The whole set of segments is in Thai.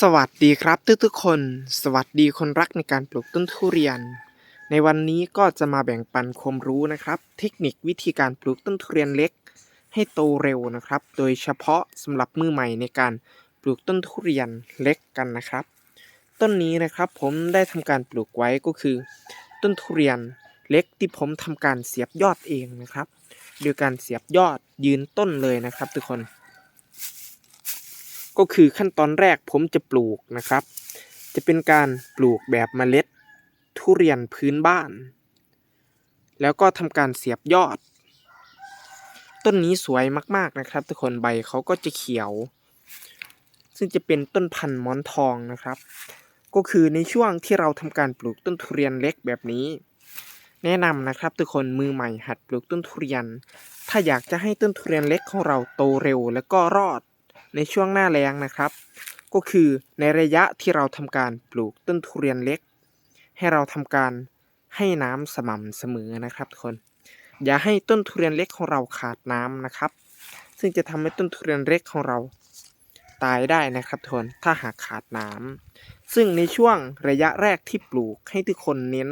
สวัสดีครับทุกทุกๆคน สวัสดีคนรักในการปลูกต้นทุเรียน ในวันนี้ก็จะมาแบ่งปันความรู้นะครับ เทคนิควิธีการปลูกต้นทุเรียนเล็ก ให้โตเร็วนะครับ โดยเฉพาะสำหรับมือใหม่ในการปลูกต้นทุเรียนเล็กกันนะครับ ต้นนี้นะครับผมได้ทำการปลูกไว้ก็คือ ต้นทุเรียนเล็กที่ผมทำการเสียบยอดเองนะครับ โดยการเสียบยอดยืนต้นเลยนะครับ ทุกคน ก็คือขั้นตอนแรกผมจะปลูกนะครับ จะเป็นการปลูกแบบเมล็ดทุเรียนพื้นบ้าน แล้วก็ทำการเสียบยอด ต้นนี้สวยมากๆนะครับ ทุกคนใบเขาก็จะเขียว ซึ่งจะเป็นต้นพันธุ์มอนทองนะครับ ก็คือในช่วงที่เราทำการปลูกต้นทุเรียนเล็กแบบนี้ แนะนำนะครับ ทุกคนมือใหม่หัดปลูกต้นทุเรียน ถ้าอยากจะให้ต้นทุเรียนเล็กของเราโตเร็วและก็รอด ในช่วงหน้าแล้งนะครับ ก็คือในระยะที่เราทำการปลูกต้นทุเรียนเล็ก ให้เราทำการให้น้ำสม่ำเสมอนะครับทุกคน อย่าให้ต้นทุเรียนเล็กของเราขาดน้ำนะครับ ซึ่งจะทำให้ต้นทุเรียนเล็กของเราตายได้นะครับทุกคนถ้าหากขาดน้ำซึ่งในช่วงระยะแรกที่ปลูกให้ทุกคนเน้น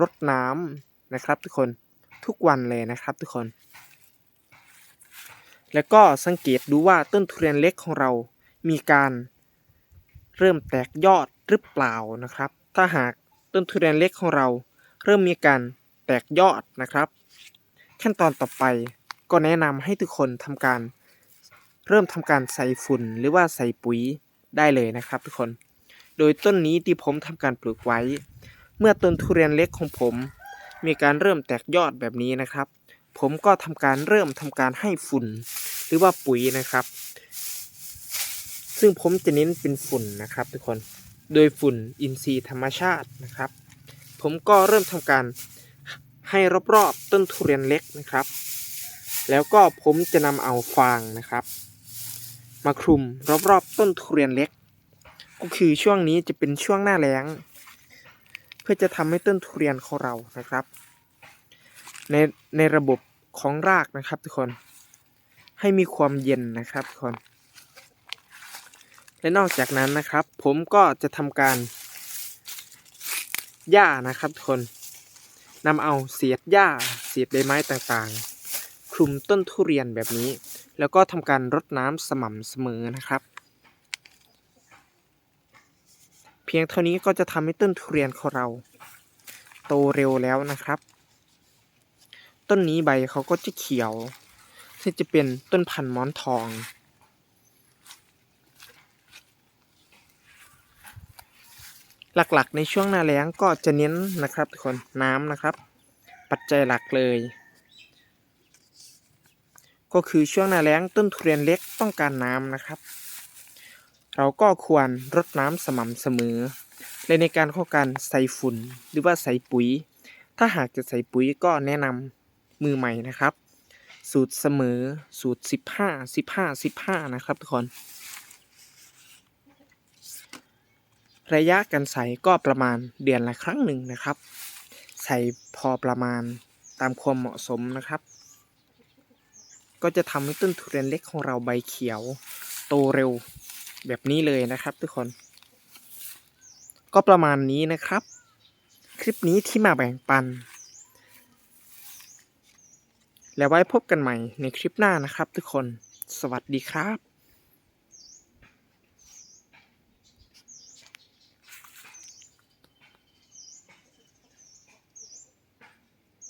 รดน้ำนะครับ ทุกคนทุกวันเลยนะครับ ทุกคน แล้วก็สังเกตดูว่าต้นทุเรียนเล็กของเรา มีการเริ่มแตกยอดหรือเปล่านะครับ ถ้าหากต้นทุเรียนเล็กของเรา เริ่มมีการแตกยอดนะครับ ขั้นตอนต่อไปก็แนะนำให้ทุกคนทำการ เริ่มทำการใส่ฝุ่นหรือว่าใส่ปุ๋ยได้เลยนะครับ ทุกคน โดยต้นนี้ที่ผมทำการปลูกไว้ เมื่อต้นทุเรียนเล็กของผม มีการเริ่มแตกยอดแบบนี้นะครับ ผมก็ทำการเริ่มทำการให้ฝุ่น หรือว่าปุ๋ยนะครับ ซึ่งผมจะเน้นเป็นฝุ่นนะครับทุกคน โดยฝุ่นอินทรีย์ธรรมชาตินะครับ ผมก็เริ่มทำการให้รอบๆต้นทุเรียนเล็กนะครับ แล้วก็ผมจะนำเอาฟางนะครับ มาคลุมรอบๆต้นทุเรียนเล็ก ก็คือช่วงนี้จะเป็นช่วงหน้าแล้ง เพื่อจะทำให้ต้นทุเรียนของเรานะครับ ในในระบบของรากนะครับทุกคนให้มีความเย็นนะครับทุกคน และนอกจากนั้นนะครับ ผมก็จะทำการหญ้านะครับทุกคนนำเอาเศษหญ้าเศษใบไม้ต่างๆ คลุมต้นทุเรียนแบบนี้ แล้วก็ทำการรดน้ำสม่ำเสมอนะครับ เพียงเท่านี้ก็จะทำให้ต้นทุเรียนของเรา โตเร็วแล้วนะครับ ต้นนี้ใบเขาก็จะเขียวซึ่งจะเป็นต้นพันธุ์มอนทอง หลักๆ ในช่วงหน้าแล้งก็จะเน้นนะครับทุกคนน้ำนะครับ ปัจจัยหลักเลย ก็คือช่วงหน้าแล้งต้นทุเรียนเล็กต้องการน้ำนะครับ เราก็ควรรดน้ำสม่ำเสมอและในการเข้าการใส่ฝุ่นหรือว่าใส่ปุ๋ย ถ้าหากจะใส่ปุ๋ยก็แนะนำ มือใหม่นะครับ สูตรเสมอสูตร15 15 15นะครับทุกคน ระยะการใส่ก็ประมาณเดือนละครั้งหนึ่งนะครับ ใส่พอประมาณตามความเหมาะสมนะครับ ก็จะทำให้ต้นทุเรียนเล็กของเราใบเขียว โตเร็วแบบนี้เลยนะครับทุกคน ก็ประมาณนี้นะครับ คลิปนี้ที่มาแบ่งปัน แล้วไว้พบกันใหม่ในคลิปหน้านะครับทุกคน สวัสดีครับ